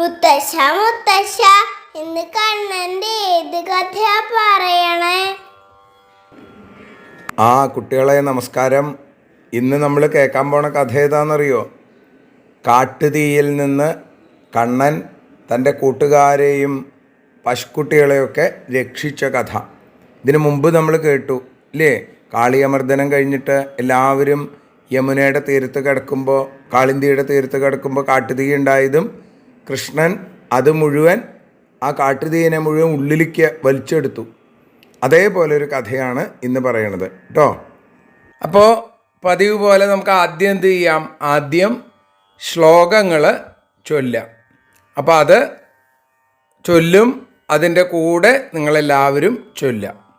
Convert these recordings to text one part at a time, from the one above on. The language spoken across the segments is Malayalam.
മുത്തശ്ശ മുത്തശ്ശ ഇന്ന് കണ്ണന്റെ ഏത് കഥയാ പറയണേ? ആ കുട്ടികളെ നമസ്കാരം. ഇന്ന് നമ്മൾ കേൾക്കാൻ പോണ കഥ ഏതാണെന്നറിയോ? കാട്ടുതീയിൽ നിന്ന് കണ്ണൻ തന്റെ കൂട്ടുകാരെയും പശുക്കുട്ടികളെയൊക്കെ രക്ഷിച്ച കഥ. ഇതിനു മുമ്പ് നമ്മൾ കേട്ടു ഇല്ലേ? കാളിയമർദ്ദനം കഴിഞ്ഞിട്ട് എല്ലാവരും യമുനയുടെ തീരത്ത് കിടക്കുമ്പോൾ കാളിന്തിയുടെ തീരത്ത് കിടക്കുമ്പോൾ കാട്ടുതീ ഉണ്ടായതും കൃഷ്ണൻ അത് മുഴുവൻ ആ കാട്ടുതീനെ മുഴുവൻ ഉള്ളിലേക്ക് വലിച്ചെടുത്തു. അതേപോലെ ഒരു കഥയാണ് ഇന്ന് പറയണത്. കേട്ടോ അപ്പോൾ പതിവ് പോലെ നമുക്ക് ആദ്യം എന്ത് ചെയ്യാം? ആദ്യം ശ്ലോകങ്ങൾ ചൊല്ലാം അപ്പോൾ അത് ചൊല്ലും അതിന്റെ കൂടെ നിങ്ങളെല്ലാവരും ചൊല്ലാം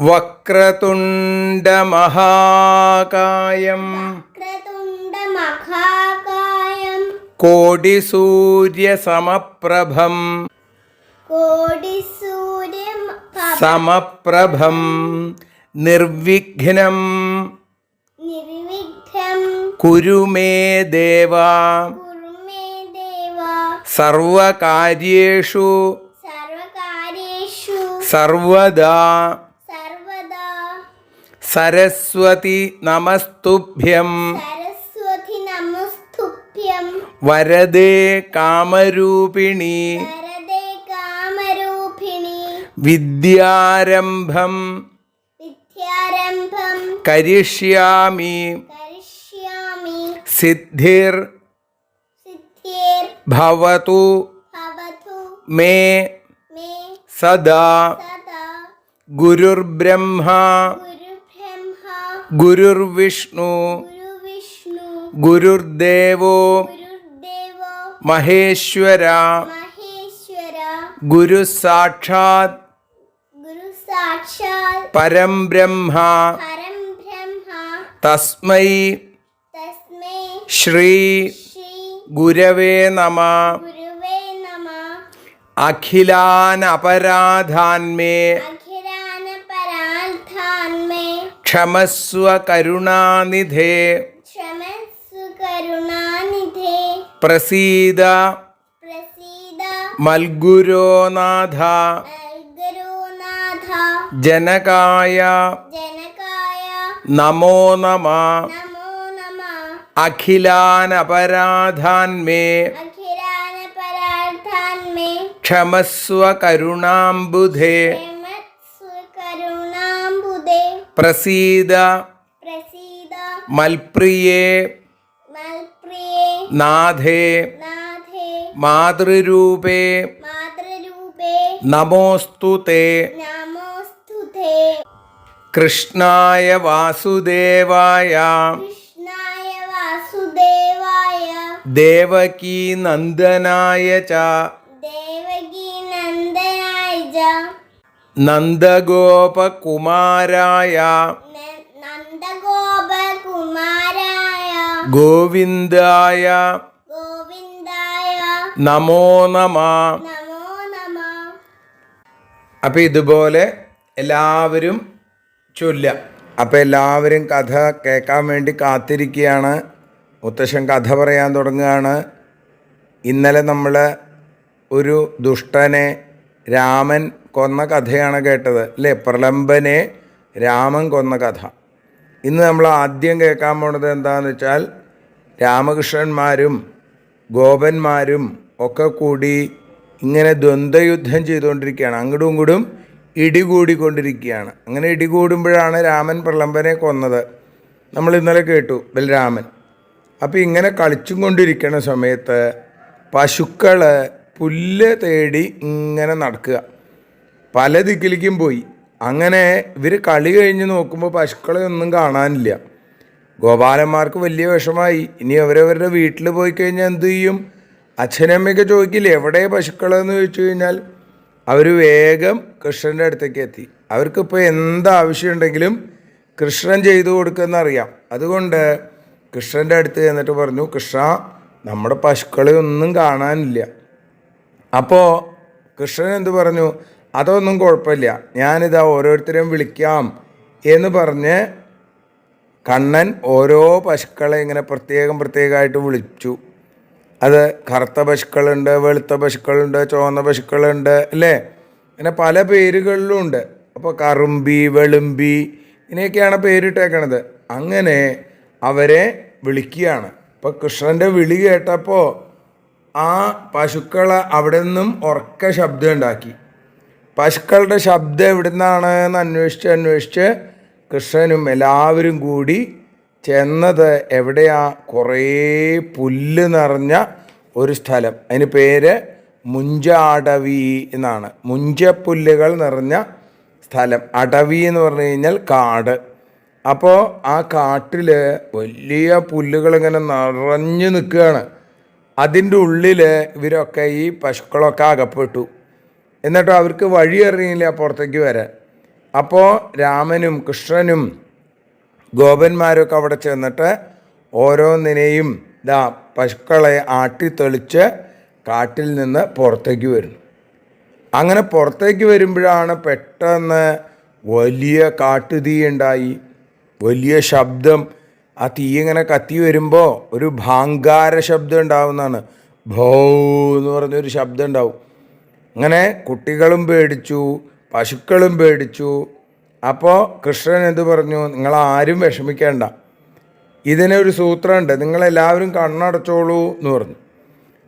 വക്രതുണ്ടമഹാകായം ക്രതുണ്ട മഹാകായം കോടിസൂര്യസമപ്രഭം. കോടി സൂര്യ സമപ്രഭം. നിർവിഘ്നം. നിർവിഘ്നം. കുരു മേ ദേവ. സർവകാര്യേഷു. സർവദാ. സരസ്വതി നമസ്തുഭ്യം. വരദേ കാമരൂപിണി. വിദ്യാരംഭം കരിഷ്യാമി. സിദ്ധിർ ഭവതു മേ സദാ ഗുരുർബ്രഹ്മ ഗുരുർവിഷ്ണു ഗുരുർദേവോ മഹേശ്വര. ഗുരു സാക്ഷാത് പരം ബ്രഹ്മ തസ്മൈ ശ്രീ ഗുരവേ നമ. അഖിലാനപരാധാന്മേ. ക്ഷമസ്വ കരുണാനിധേ. പ്രസീദ മൽഗുരോനാഥ ഗുരുനാഥ ജനകായ നമോ നമ അഖിലാനപരാധാൻമേ ക്ഷമസ്വ കരുണാംബുധേ പ്രസീത മൽപ്രിയേ നാഥേ മാതൃരൂപേ നമോസ്തു തേ. കൃഷ്ണായ വാസുദേവായ ദേവകീ നന്ദനായ ച നന്ദഗോപകുമാരായ ഗോവിന്ദായ നമോ നമ. അപ്പം ഇതുപോലെ എല്ലാവരും ചൊല്ല അപ്പം എല്ലാവരും കഥ കേൾക്കാൻ വേണ്ടി കാത്തിരിക്കുകയാണ്. മുത്തശ്ശൻ കഥ പറയാൻ തുടങ്ങുകയാണ്. ഇന്നലെ നമ്മൾ ഒരു ദുഷ്ടനെ രാമൻ കൊന്ന കഥയാണ് കേട്ടത് അല്ലേ? പ്രലംബനെ രാമൻ കൊന്ന കഥ. ഇന്ന് നമ്മൾ ആദ്യം കേൾക്കാൻ പോണത് എന്താണെന്ന് വെച്ചാൽ രാമകൃഷ്ണന്മാരും ഗോപന്മാരും ഒക്കെ കൂടി ഇങ്ങനെ ദ്വന്ദ്വയുദ്ധം ചെയ്തുകൊണ്ടിരിക്കുകയാണ്. അങ്ങോട്ടും ഇങ്ങോട്ടും ഇടികൂടിക്കൊണ്ടിരിക്കുകയാണ്. അങ്ങനെ ഇടികൂടുമ്പോഴാണ് രാമൻ പ്രളംബനെ കൊന്നത്. നമ്മൾ ഇന്നലെ കേട്ടു ബലരാമൻ അപ്പോൾ ഇങ്ങനെ കളിച്ചും കൊണ്ടിരിക്കുന്ന സമയത്ത് പശുക്കൾ പുല്ല് തേടി ഇങ്ങനെ നടക്കുക. പല ദിക്കിലേക്കും പോയി. അങ്ങനെ ഇവർ കളി കഴിഞ്ഞ് നോക്കുമ്പോൾ പശുക്കളെ ഒന്നും കാണാനില്ല. ഗോപാലന്മാർക്ക് വലിയ വിഷമായി. ഇനി അവരവരുടെ വീട്ടിൽ പോയി കഴിഞ്ഞാൽ എന്തു ചെയ്യും? അച്ഛനമ്മയൊക്കെ ചോദിക്കില്ലേ എവിടെ പശുക്കളെന്ന് ചോദിച്ചു കഴിഞ്ഞാൽ? അവർ വേഗം കൃഷ്ണന്റെ അടുത്തേക്ക് എത്തി. അവർക്കിപ്പോൾ എന്താവശ്യമുണ്ടെങ്കിലും കൃഷ്ണൻ ചെയ്തു കൊടുക്കുമെന്ന് അറിയാം. അതുകൊണ്ട് കൃഷ്ണന്റെ അടുത്ത് ചെന്നിട്ട് പറഞ്ഞു കൃഷ്ണ നമ്മുടെ പശുക്കളെ ഒന്നും കാണാനില്ല. അപ്പോൾ കൃഷ്ണൻ എന്ത് പറഞ്ഞു അതൊന്നും കുഴപ്പമില്ല. ഞാനിതാ ഓരോരുത്തരെയും വിളിക്കാം എന്ന് പറഞ്ഞ് കണ്ണൻ ഓരോ പശുക്കളെ ഇങ്ങനെ പ്രത്യേകം പ്രത്യേകമായിട്ട് വിളിച്ചു. അത് കറുത്ത പശുക്കളുണ്ട് വെളുത്ത പശുക്കളുണ്ട് ചുവന്ന പശുക്കളുണ്ട് അല്ലേ? അങ്ങനെ പല പേരുകളിലും ഉണ്ട്. അപ്പോൾ കറുമ്പി വെളുമ്പി ഇങ്ങനെയൊക്കെയാണ് പേരിട്ടേക്കണത്. അങ്ങനെ അവരെ വിളിക്കുകയാണ്. അപ്പോൾ കൃഷ്ണന്റെ വിളി കേട്ടപ്പോൾ ആ പശുക്കളെ അവിടെ നിന്നും ഉറക്ക ശബ്ദം ഉണ്ടാക്കി. പശുക്കളുടെ ശബ്ദം എവിടുന്നാണ് എന്ന് അന്വേഷിച്ച് അന്വേഷിച്ച് കൃഷ്ണനും എല്ലാവരും കൂടി ചെന്നത് എവിടെയാ? കുറേ പുല്ല് നിറഞ്ഞ ഒരു സ്ഥലം. അതിന് പേര് മുഞ്ച അടവി എന്നാണ്. മുഞ്ചപ്പുല്ലുകൾ നിറഞ്ഞ സ്ഥലം. അടവി എന്ന് പറഞ്ഞു കഴിഞ്ഞാൽ കാട്. അപ്പോൾ ആ കാട്ടിൽ വലിയ പുല്ലുകൾ ഇങ്ങനെ നിറഞ്ഞു നിൽക്കുകയാണ്. അതിന്റെ ഉള്ളിൽ ഇവരൊക്കെ ഈ പശുക്കളൊക്കെ അകപ്പെട്ടു. എന്നിട്ട് അവർക്ക് വഴി അറിയില്ല പുറത്തേക്ക് വരാൻ. അപ്പോൾ രാമനും കൃഷ്ണനും ഗോപന്മാരൊക്കെ അവിടെ ചെന്നിട്ട് ഓരോന്നിനെയും ഇതാ പശുക്കളെ ആട്ടിത്തെളിച്ച് കാട്ടിൽ നിന്ന് പുറത്തേക്ക് വരുന്നു. അങ്ങനെ പുറത്തേക്ക് വരുമ്പോഴാണ് പെട്ടെന്ന് വലിയ കാട്ടുതീ ഉണ്ടായി. വലിയ ശബ്ദം. ആ തീ ഇങ്ങനെ കത്തി വരുമ്പോൾ ഒരു ഭാങ്കാര ശബ്ദം ഉണ്ടാവുന്നതാണ്. ഭോ എന്ന് പറഞ്ഞൊരു ശബ്ദം ഉണ്ടാവും. അങ്ങനെ കുട്ടികളും പേടിച്ചു. പശുക്കളും പേടിച്ചു. അപ്പോൾ കൃഷ്ണൻ എന്ത് പറഞ്ഞു? നിങ്ങളാരും വിഷമിക്കേണ്ട. ഇതിനൊരു സൂത്രമുണ്ട്. നിങ്ങളെല്ലാവരും കണ്ണടച്ചോളൂ എന്ന് പറഞ്ഞു.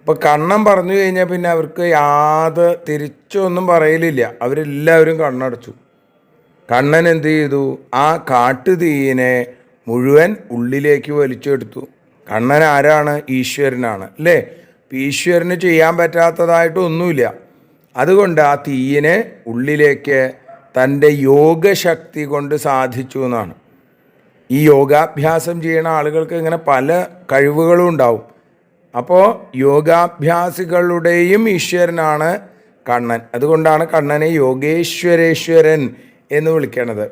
അപ്പോൾ കണ്ണം പറഞ്ഞു കഴിഞ്ഞാൽ പിന്നെ അവർക്ക് യാത് തിരിച്ചൊന്നും പറയലില്ല. അവരെല്ലാവരും കണ്ണടച്ചു. കണ്ണൻ എന്ത് ചെയ്തു? ആ കാട്ടുതീയിനെ മുഴുവൻ ഉള്ളിലേക്ക് വലിച്ചെടുത്തു. കണ്ണൻ ആരാണ്? ഈശ്വരനാണ്. അല്ലേ? ഈശ്വരന് ചെയ്യാൻ പറ്റാത്തതായിട്ട് ഒന്നുമില്ല. അതുകൊണ്ട് ആ തീയിനെ ഉള്ളിലേക്ക് തന്റെ യോഗശക്തി കൊണ്ട് സാധിച്ചു എന്നാണ്. ഈ യോഗാഭ്യാസം ചെയ്യുന്ന ആളുകൾക്ക് ഇങ്ങനെ പല കഴിവുകളും ഉണ്ടാവും. അപ്പോൾ യോഗാഭ്യാസികളുടെയും ഈശ്വരനാണ് കണ്ണൻ. അതുകൊണ്ടാണ് കണ്ണനെ യോഗേശ്വരേശ്വരൻ എന്ന് വിളിക്കണത്.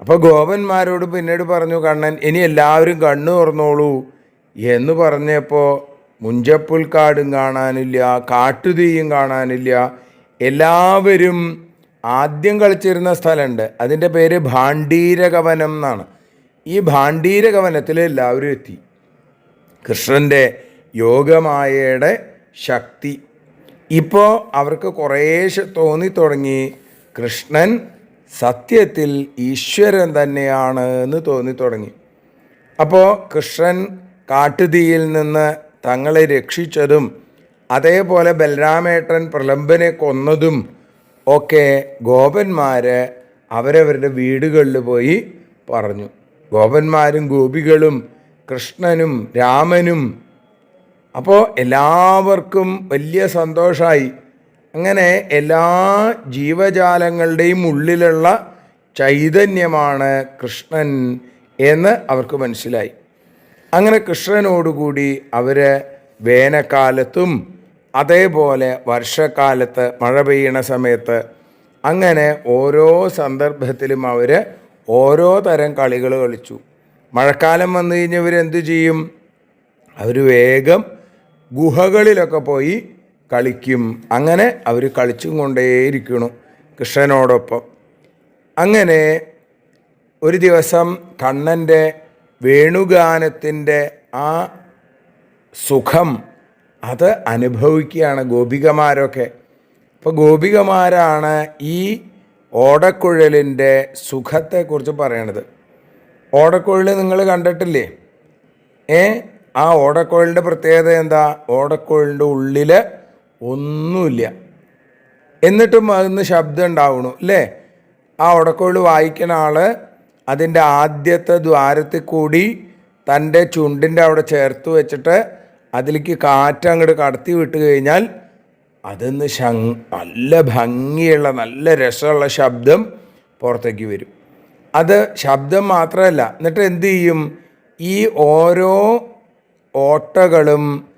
അപ്പോൾ ഗോപന്മാരോട് പിന്നീട് പറഞ്ഞു കണ്ണൻ ഇനി എല്ലാവരും കണ്ണു തുറന്നോളൂ എന്ന് പറഞ്ഞപ്പോൾ മുഞ്ചപ്പുൽക്കാടും കാണാനില്ല കാട്ടുതീയും കാണാനില്ല. എല്ലാവരും ആദ്യം കളിച്ചിരുന്ന സ്ഥലമുണ്ട്. അതിന്റെ പേര് ഭാണ്ഡീരകവനം എന്നാണ്. ഈ ഭാണ്ഡീരകവനത്തിൽ എല്ലാവരും എത്തി. കൃഷ്ണന്റെ യോഗമായയുടെ ശക്തി. ഇപ്പോൾ അവർക്ക് കുറേ തോന്നി തുടങ്ങി. കൃഷ്ണൻ സത്യത്തിൽ ഈശ്വരൻ തന്നെയാണ് എന്ന് തോന്നി തുടങ്ങി. അപ്പോൾ കൃഷ്ണൻ കാട്ടുതീയിൽ നിന്ന് തങ്ങളെ രക്ഷിച്ചതും അതേപോലെ ബലരാമേട്ടൻ പ്രലംബനെ കൊന്നതും ഒക്കെ ഗോപന്മാർ അവരവരുടെ വീടുകളിൽ പോയി പറഞ്ഞു. ഗോപന്മാരും ഗോപികളും കൃഷ്ണനും രാമനും. അപ്പോൾ എല്ലാവർക്കും വലിയ സന്തോഷമായി അങ്ങനെ എല്ലാ ജീവജാലങ്ങളുടെയും ഉള്ളിലുള്ള ചൈതന്യമാണ് കൃഷ്ണൻ എന്ന് അവർക്ക് മനസ്സിലായി. അങ്ങനെ കൃഷ്ണനോടുകൂടി അവർ വേനൽക്കാലത്തും അതേപോലെ വർഷക്കാലത്ത് മഴ പെയ്യണ സമയത്ത് അങ്ങനെ ഓരോ സന്ദർഭത്തിലും അവർ ഓരോ തരം കളികൾ കളിച്ചു. മഴക്കാലം വന്നു കഴിഞ്ഞവർ എന്തു ചെയ്യും? അവർ വേഗം ഗുഹകളിലൊക്കെ പോയി കളിക്കും. അങ്ങനെ അവർ കളിച്ചും കൊണ്ടേയിരിക്കണു കൃഷ്ണനോടൊപ്പം. അങ്ങനെ ഒരു ദിവസം കണ്ണന്റെ വേണുഗാനത്തിന്റെ ആ സുഖം അത് അനുഭവിക്കുകയാണ് ഗോപികമാരൊക്കെ. ഇപ്പോൾ ഗോപികമാരാണ് ഈ ഓടക്കുഴലിന്റെ സുഖത്തെക്കുറിച്ച് പറയണത്. ഓടക്കുഴൽ നിങ്ങൾ കണ്ടിട്ടില്ലേ? ഏ? ആ ഓടക്കുഴലിന്റെ പ്രത്യേകത എന്താ? ഓടക്കുഴലിന്റെ ഉള്ളിൽ ഒന്നുമില്ല. എന്നിട്ടും അതിന് ശബ്ദം ഉണ്ടാവണു അല്ലേ? ആ ഓടക്കുഴൽ വായിക്കുന്ന ആൾ അതിന്റെ ആദ്യത്തെ ദ്വാരത്തിൽ കൂടി തന്റെ ചുണ്ടിന്റെ അവിടെ ചേർത്ത് വെച്ചിട്ട് അതിലേക്ക് കാറ്റ് അങ്ങോട്ട് കടത്തി വിട്ട് കഴിഞ്ഞാൽ അതിന്ന് ശങ് നല്ല ഭംഗിയുള്ള നല്ല രസമുള്ള ശബ്ദം പുറത്തേക്ക് വരും. അത് ശബ്ദം മാത്രമല്ല എന്നിട്ട് എന്ത് ചെയ്യും? ഈ ഓരോ ഓട്ടകളും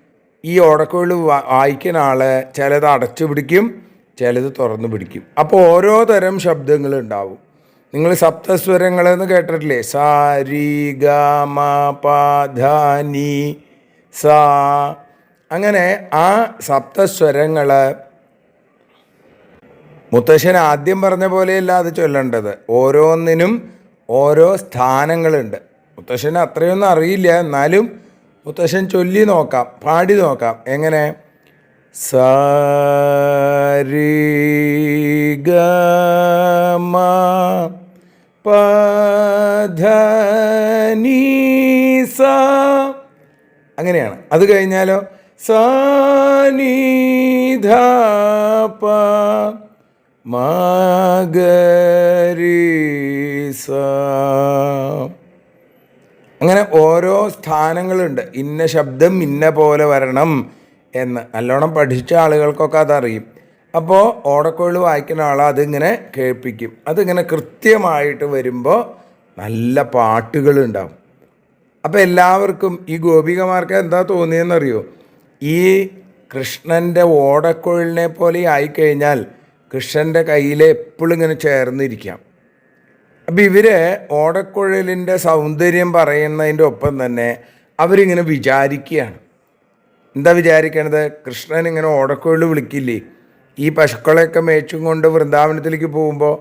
ഈ ഓടക്കുകൾ വായിക്കുന്ന ആൾ ചിലത് അടച്ചു പിടിക്കും ചിലത് തുറന്നു പിടിക്കും. അപ്പോൾ ഓരോ തരം ശബ്ദങ്ങൾ ഉണ്ടാവും. നിങ്ങൾ സപ്തസ്വരങ്ങൾ എന്ന് കേട്ടിട്ടില്ലേ? സാ രി ഗ മ പ ധ നി സാ. അങ്ങനെ ആ സപ്തസ്വരങ്ങൾ മുത്തശ്ശൻ ആദ്യം പറഞ്ഞ പോലെയല്ല അത് ചൊല്ലേണ്ടത്. ഓരോന്നിനും ഓരോ സ്ഥാനങ്ങളുണ്ട്. മുത്തശ്ശന് അത്രയൊന്നും അറിയില്ല. എന്നാലും മുത്തശ്ശൻ ചൊല്ലി നോക്കാം പാടി നോക്കാം. എങ്ങനെ? സരി ഗമ പധനീസ അങ്ങനെയാണ്. അത് കഴിഞ്ഞാലോ? സാനിധ പ മാഗരീസ അങ്ങനെ ഓരോ സ്ഥാനങ്ങളുണ്ട്. ഇന്ന ശബ്ദം ഇന്ന പോലെ വരണം എന്ന്. നല്ലോണം പഠിച്ച ആളുകൾക്കൊക്കെ അതറിയും. അപ്പോൾ ഓടക്കുഴൽ വായിക്കുന്ന ആൾ അതിങ്ങനെ കേൾപ്പിക്കും. അതിങ്ങനെ കൃത്യമായിട്ട് വരുമ്പോൾ നല്ല പാട്ടുകളുണ്ടാവും. അപ്പോൾ എല്ലാവർക്കും ഈ ഗോപികമാർക്ക് എന്താ തോന്നിയെന്നറിയോ? ഈ കൃഷ്ണന്റെ ഓടക്കുഴലിനെ പോലെ ആയിക്കഴിഞ്ഞാൽ കൃഷ്ണന്റെ കയ്യിൽ എപ്പോഴും ഇങ്ങനെ ചേർന്നിരിക്കാം. അപ്പം ഇവർ ഓടക്കുഴലിന്റെ സൗന്ദര്യം പറയുന്നതിന്റെ ഒപ്പം തന്നെ അവരിങ്ങനെ വിചാരിക്കുകയാണ്. എന്താ വിചാരിക്കണത്? കൃഷ്ണൻ ഇങ്ങനെ ഓടക്കുഴൽ വിളിക്കില്ലേ? ഈ പശുക്കളെയൊക്കെ മേച്ചും കൊണ്ട് വൃന്ദാവനത്തിലേക്ക് പോകുമ്പോൾ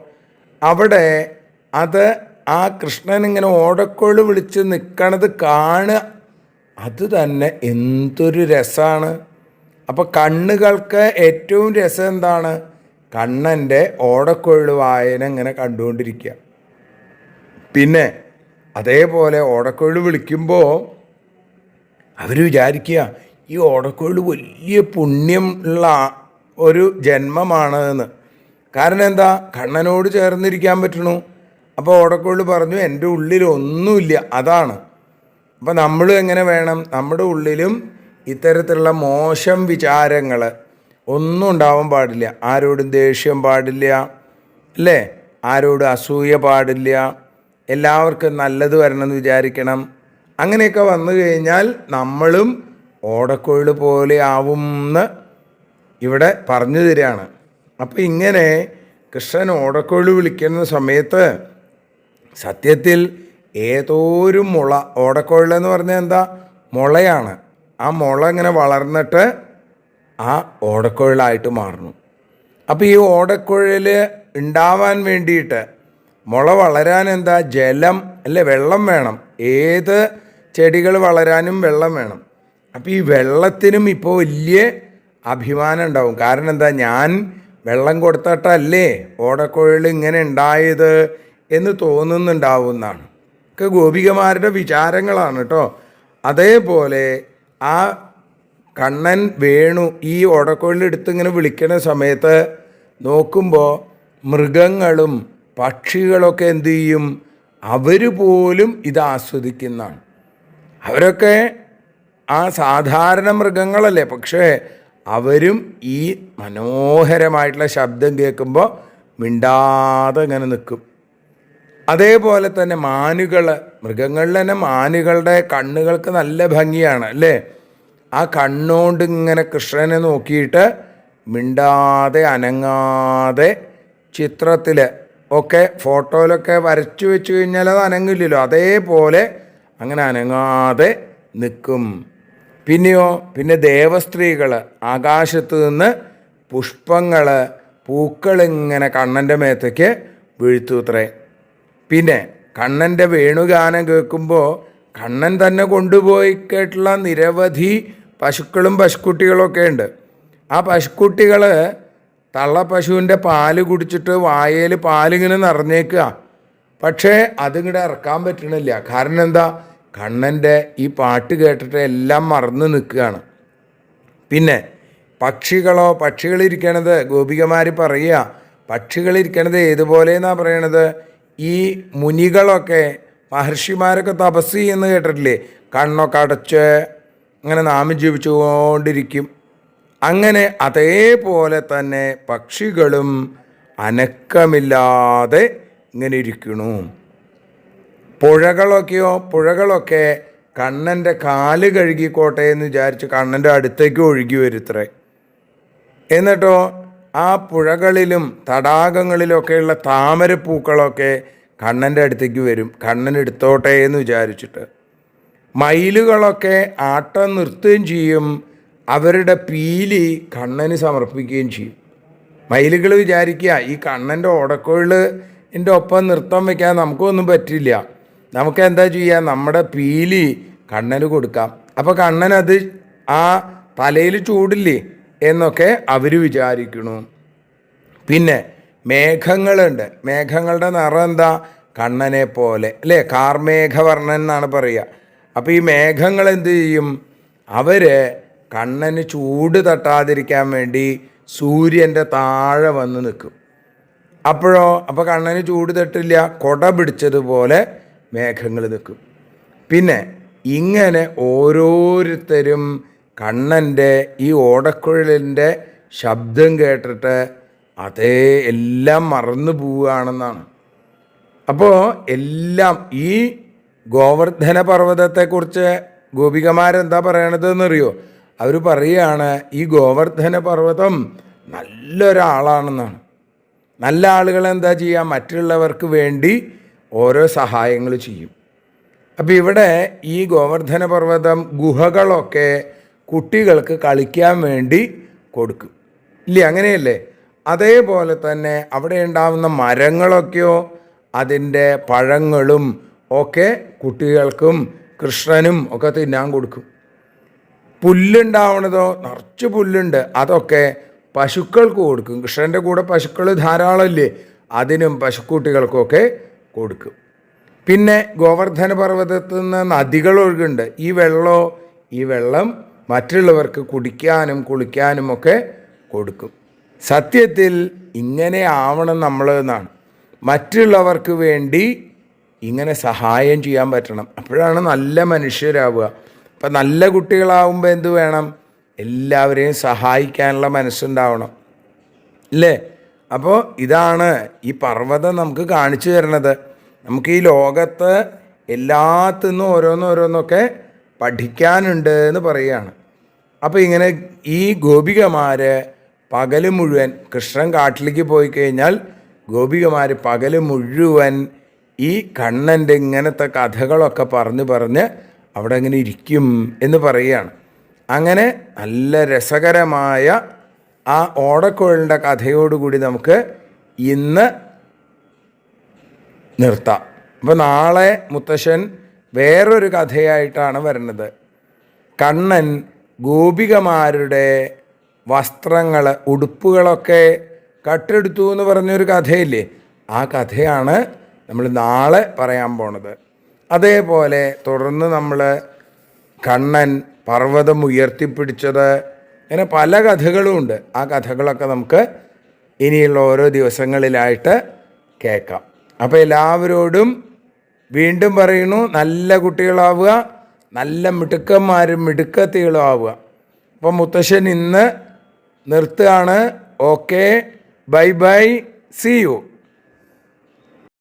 അവിടെ അത് ആ കൃഷ്ണൻ ഇങ്ങനെ ഓടക്കോൾ വിളിച്ച് നിൽക്കണത് കാണുക. അത് തന്നെ എന്തൊരു രസമാണ് അപ്പോൾ കണ്ണുകൾക്ക് ഏറ്റവും രസം എന്താണ്? കണ്ണന്റെ ഓടക്കൊഴു വായന ഇങ്ങനെ കണ്ടുകൊണ്ടിരിക്കുക. പിന്നെ അതേപോലെ ഓടക്കൊഴു വിളിക്കുമ്പോൾ അവർ വിചാരിക്കുക ഈ ഓടക്കൊഴു വലിയ പുണ്യം ഉള്ള ഒരു ജന്മമാണ് എന്ന് കാരണം എന്താ? കണ്ണനോട് ചേർന്നിരിക്കാൻ പറ്റണു. അപ്പോൾ ഓടക്കുള്ളിൽ പറഞ്ഞു എന്റെ ഉള്ളിൽ ഒന്നുമില്ല അതാണ്. അപ്പോൾ നമ്മൾ എങ്ങനെ വേണം? നമ്മുടെ ഉള്ളിലും ഇത്തരത്തിലുള്ള മോശം വിചാരങ്ങൾ ഒന്നും ഉണ്ടാവാൻ പാടില്ല. ആരോടും ദേഷ്യം പാടില്ല അല്ലേ? ആരോടും അസൂയ പാടില്ല. എല്ലാവർക്കും നല്ലത് വരണമെന്ന് വിചാരിക്കണം. അങ്ങനെയൊക്കെ വന്നു കഴിഞ്ഞാൽ നമ്മളും ഓടക്കൊഴൽ പോലെ ആവും എന്ന് ഇവിടെ പറഞ്ഞു തരികയാണ്. അപ്പോൾ ഇങ്ങനെ കൃഷ്ണൻ ഓടക്കോഴി വിളിക്കുന്ന സമയത്ത് സത്യത്തിൽ ഏതോരു മുള ഓടക്കോഴിലെന്ന് പറഞ്ഞാൽ എന്താ? മുളയാണ്. ആ മുള ഇങ്ങനെ വളർന്നിട്ട് ആ ഓടക്കുഴലായിട്ട് മാറുന്നു. അപ്പോൾ ഈ ഓടക്കുഴൽ ഉണ്ടാവാൻ വേണ്ടിയിട്ട് മുള വളരാൻ എന്താ? ജലം അല്ലെ വെള്ളം വേണം. ഏത് ചെടികൾ വളരാനും വെള്ളം വേണം. അപ്പോൾ ഈ വെള്ളത്തിനും ഇപ്പോൾ വലിയ അഭിമാനം ഉണ്ടാവും. കാരണം എന്താ? ഞാൻ വെള്ളം കൊടുത്തിട്ടല്ലേ ഓടക്കുഴൽ ഇങ്ങനെ ഉണ്ടായത് എന്ന് തോന്നുന്നുണ്ടാവും എന്നാണ് ഒക്കെ ഗോപികമാരുടെ വിചാരങ്ങളാണ് കേട്ടോ. അതേപോലെ ആ കണ്ണൻ വേണു ഈ ഓടക്കുഴലെടുത്ത് ഇങ്ങനെ വിളിക്കുന്ന സമയത്ത് നോക്കുമ്പോൾ മൃഗങ്ങളും പക്ഷികളൊക്കെ എന്തു ചെയ്യും? അവർ പോലും ഇത് ആസ്വദിക്കുന്നതാണ്. അവരൊക്കെ ആ സാധാരണ മൃഗങ്ങളല്ലേ? പക്ഷേ അവരും ഈ മനോഹരമായിട്ടുള്ള ശബ്ദം കേൾക്കുമ്പോൾ മിണ്ടാതെ ഇങ്ങനെ നിൽക്കും അതേപോലെ തന്നെ മാനുകൾ മൃഗങ്ങളിൽ തന്നെ മാനുകളുടെ കണ്ണുകൾക്ക് നല്ല ഭംഗിയാണ് അല്ലേ? ആ കണ്ണുകൊണ്ട് ഇങ്ങനെ കൃഷ്ണനെ നോക്കിയിട്ട് മിണ്ടാതെ അനങ്ങാതെ ചിത്രത്തിൽ ഒക്കെ ഫോട്ടോയിലൊക്കെ വരച്ചു വെച്ച് കഴിഞ്ഞാൽ അത് അനങ്ങില്ലല്ലോ. അതേപോലെ അങ്ങനെ അനങ്ങാതെ നിൽക്കും പിന്നെയോ പിന്നെ ദേവസ്ത്രീകൾ ആകാശത്ത് നിന്ന് പുഷ്പങ്ങൾ പൂക്കളിങ്ങനെ കണ്ണന്റെ മേത്തേക്ക് വീഴ്ത്തൂത്രേ. പിന്നെ കണ്ണന്റെ വേണുഗാനം കേൾക്കുമ്പോൾ കണ്ണൻ തന്നെ കൊണ്ടുപോയി കേട്ടുള്ള നിരവധി പശുക്കളും പശുക്കുട്ടികളൊക്കെ ഉണ്ട്. ആ പശുക്കുട്ടികൾ തള്ള പശുവിന്റെ പാൽ കുടിച്ചിട്ട് വായയിൽ പാലിങ്ങനെ നിറഞ്ഞേക്കുക. പക്ഷേ അതിങ്ങടെ ഇറക്കാൻ പറ്റണില്ല. കാരണം എന്താ? കണ്ണന്റെ ഈ പാട്ട് കേട്ടിട്ട് എല്ലാം മറന്നു നിൽക്കുകയാണ്. പിന്നെ പക്ഷികളോ പക്ഷികളിരിക്കണത് ഗോപികമാർ പറയുക. പക്ഷികളിരിക്കണത് ഏതുപോലെ എന്നാണ് പറയണത്? ഈ മുനികളൊക്കെ മഹർഷിമാരൊക്കെ തപസ് ചെയ്യുന്ന കേട്ടിട്ടില്ലേ? കണ്ണൊക്കെ അടച്ച് അങ്ങനെ നാമം ജീവിച്ചുകൊണ്ടിരിക്കും അങ്ങനെ അതേപോലെ തന്നെ പക്ഷികളും അനക്കമില്ലാതെ ഇങ്ങനെ ഇരിക്കണു. പുഴകളൊക്കെയോ പുഴകളൊക്കെ കണ്ണന്റെ കാൽ കഴുകിക്കോട്ടെ എന്ന് വിചാരിച്ച് കണ്ണന്റെ അടുത്തേക്ക് ഒഴുകി വരുത്രേ എന്നിട്ടോ ആ പുഴകളിലും തടാകങ്ങളിലൊക്കെയുള്ള താമരപ്പൂക്കളൊക്കെ കണ്ണന്റെ അടുത്തേക്ക് വരും കണ്ണൻ എടുത്തോട്ടെ എന്ന് വിചാരിച്ചിട്ട്. മയിലുകളൊക്കെ ആട്ടം നിർത്തുകയും ചെയ്യും അവരുടെ പീലി കണ്ണന് സമർപ്പിക്കുകയും ചെയ്യും. മയിലുകൾ വിചാരിക്കുക ഈ കണ്ണന്റെ ഓടക്കോഴിൽ എന്റെ ഒപ്പം നൃത്തം വയ്ക്കാൻ നമുക്കൊന്നും പറ്റില്ല. നമുക്ക് എന്താ ചെയ്യുക നമ്മുടെ പീലി കണ്ണന് കൊടുക്കാം. അപ്പോൾ കണ്ണനത് ആ തലയിൽ ചൂടില്ലേ എന്നൊക്കെ അവർ വിചാരിക്കണു. പിന്നെ മേഘങ്ങളുണ്ട്. മേഘങ്ങളുടെ നിറം എന്താ? കണ്ണനെ പോലെ. അല്ലേ? കാർമേഘവർണൻ എന്നാണ് പറയുക. അപ്പോൾ ഈ മേഘങ്ങൾ എന്ത് ചെയ്യും? അവർ കണ്ണന് ചൂട് തട്ടാതിരിക്കാൻ വേണ്ടി സൂര്യന്റെ താഴെ വന്ന് നിൽക്കും. അപ്പോഴോ? അപ്പോൾ കണ്ണന് ചൂട് തട്ടില്ല. കൊട പിടിച്ചതുപോലെ മേഘങ്ങൾ നിൽക്കും. പിന്നെ ഇങ്ങനെ ഓരോരുത്തരും കണ്ണന്റെ ഈ ഓടക്കുഴലിന്റെ ശബ്ദം കേട്ടിട്ട് അതേ എല്ലാം മറന്നു പോവുകയാണെന്നാണ്. അപ്പോൾ എല്ലാം ഈ ഗോവർദ്ധന പർവതത്തെക്കുറിച്ച് ഗോപികമാരെന്താ പറയണതെന്നറിയോ? അവർ പറയുകയാണ് ഈ ഗോവർദ്ധന പർവതം നല്ലൊരാളാണെന്നാണ്. നല്ല ആളുകൾ എന്താ ചെയ്യുക മറ്റുള്ളവർക്ക് വേണ്ടി ഓരോ സഹായങ്ങൾ ചെയ്യും. അപ്പം ഇവിടെ ഈ ഗോവർദ്ധന പർവതം ഗുഹകളൊക്കെ കുട്ടികൾക്ക് കളിക്കാൻ വേണ്ടി കൊടുക്കും. ഇല്ല? അങ്ങനെയല്ലേ? അതേപോലെ തന്നെ അവിടെ ഉണ്ടാവുന്ന മരങ്ങളൊക്കെയോ അതിന്റെ പഴങ്ങളും ഒക്കെ കുട്ടികൾക്കും കൃഷ്ണനും ഒക്കെ തിന്നാൻ കൊടുക്കും. പുല്ലുണ്ടാവണതോ? നിറച്ച് പുല്ലുണ്ട്. അതൊക്കെ പശുക്കൾക്ക് കൊടുക്കും. കൃഷ്ണന്റെ കൂടെ പശുക്കൾ ധാരാളമില്ലേ? അതിനും പശുക്കുട്ടികൾക്കൊക്കെ കൊടുക്കും. പിന്നെ ഗോവർദ്ധന പർവതത്തിൽ നിന്ന് നദികൾ ഒഴുകുന്നുണ്ട്. ഈ വെള്ളമോ ഈ വെള്ളം മറ്റുള്ളവർക്ക് കുടിക്കാനും കുളിക്കാനും ഒക്കെ കൊടുക്കും. സത്യത്തിൽ ഇങ്ങനെ ആവണം നമ്മൾ എന്നാണ്. മറ്റുള്ളവർക്ക് വേണ്ടി ഇങ്ങനെ സഹായം ചെയ്യാൻ പറ്റണം. അപ്പോഴാണ് നല്ല മനുഷ്യരാവുക. അപ്പം നല്ല കുട്ടികളാവുമ്പോൾ എന്ത് വേണം? എല്ലാവരെയും സഹായിക്കാനുള്ള മനസ്സുണ്ടാവണം. അല്ലേ അപ്പോൾ ഇതാണ് ഈ പർവതം നമുക്ക് കാണിച്ചു തരണത് നമുക്ക് ഈ ലോകത്ത് എല്ലാത്തുനിന്നും ഓരോന്നോരോന്നൊക്കെ പഠിക്കാനുണ്ട് എന്ന് പറയുകയാണ്. അപ്പോൾ ഇങ്ങനെ ഈ ഗോപികമാർ പകൽ മുഴുവൻ കൃഷ്ണൻ കാട്ടിലേക്ക് പോയി കഴിഞ്ഞാൽ ഗോപികമാർ പകൽ മുഴുവൻ ഈ കണ്ണന്റെ ഇങ്ങനത്തെ കഥകളൊക്കെ പറഞ്ഞ് പറഞ്ഞ് അവിടെ അങ്ങനെ ഇരിക്കും എന്ന് പറയുകയാണ്. അങ്ങനെ നല്ല രസകരമായ ആ ഓടക്കുഴലിന്റെ കഥയോടുകൂടി നമുക്ക് ഇന്ന് നിർത്താം. അപ്പോൾ നാളെ മുത്തശ്ശൻ വേറൊരു കഥയായിട്ടാണ് വരുന്നത്. കണ്ണൻ ഗോപികമാരുടെ വസ്ത്രങ്ങൾ ഉടുപ്പുകളൊക്കെ കട്ടെടുത്തു എന്ന് പറഞ്ഞൊരു കഥയില്ലേ? ആ കഥയാണ് നമ്മൾ നാളെ പറയാൻ പോണത്. അതേപോലെ തുടർന്ന് നമ്മൾ കണ്ണൻ പർവതം ഉയർത്തിപ്പിടിച്ചത് അങ്ങനെ പല കഥകളുമുണ്ട് ആ കഥകളൊക്കെ നമുക്ക് ഇനിയുള്ള ഓരോ ദിവസങ്ങളിലായിട്ട് കേൾക്കാം. അപ്പോൾ എല്ലാവരോടും വീണ്ടും പറയുന്നു നല്ല കുട്ടികളാവുക നല്ല മിടുക്കന്മാരും മിടുക്കത്തികളും ആവുക. അപ്പോൾ മുത്തശ്ശൻ ഇന്ന് നിർത്തുകയാണ്. Okay bye bye see you.